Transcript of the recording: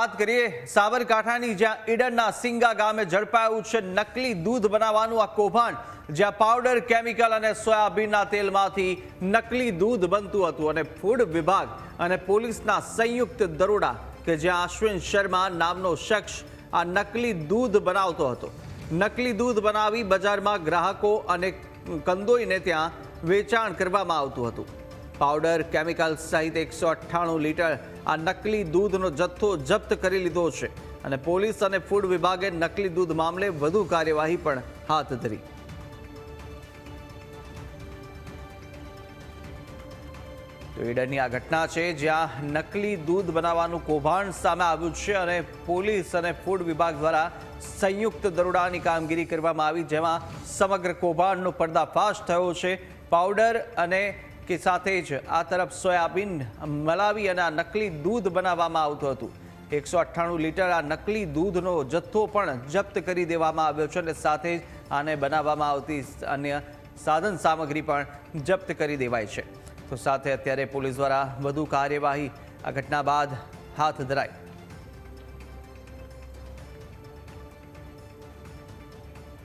વાત કરીએ, સાબરકાંઠાની જ્યાં ઈડનના સિંગા ગામે ઝડપાયું છે નકલી દૂધ બનાવવાનું આ કૌભાંડ, જ્યાં પાવડર, કેમિકલ અને સોયાબીનના તેલમાંથી નકલી દૂધ બનતું હતું અને ફૂડ વિભાગ અને પોલીસના સંયુક્ત દરોડા કે જ્યાં અશ્વિન શર્મા નામનો શખ્સ આ નકલી દૂધ બનાવતો હતો. નકલી દૂધ બનાવી બજારમાં ગ્રાહકો અને કંદોઈને ત્યાં વેચાણ કરવામાં આવતું હતું. પાવડર, કેમિકલ સહિત એકસો અઠ્ઠાણું લીટર આ નકલી દૂધનો જથ્થો જપ્ત કરી લીધો છે અને પોલીસ અને ફૂડ વિભાગે નકલી દૂધ મામલે વધુ કાર્યવાહી પણ હાથ ધરી. ઈડરની આ ઘટના છે જ્યાં નકલી દૂધ બનાવવાનું કૌભાંડ સામે આવ્યું છે અને પોલીસ અને ફૂડ વિભાગ દ્વારા સંયુક્ત દરોડાની કામગીરી કરવામાં આવી, જેમાં સમગ્ર કૌભાંડનો પર્દાફાશ થયો છે. પાવડર અને કે સાથે જ આ તરફ સોયાબીન મલાવી અને આ નકલી દૂધ બનાવવામાં આવતું હતું. એકસો અઠ્ઠાણું લીટર આ નકલી દૂધનો જથ્થો પણ જપ્ત કરી દેવામાં આવ્યો છે અને સાથે જ આને બનાવવામાં આવતી અન્ય સાધન સામગ્રી પણ જપ્ત કરી દેવાય છે. તો સાથે અત્યારે પોલીસ દ્વારા વધુ કાર્યવાહી આ ઘટના બાદ હાથ ધરાઈ.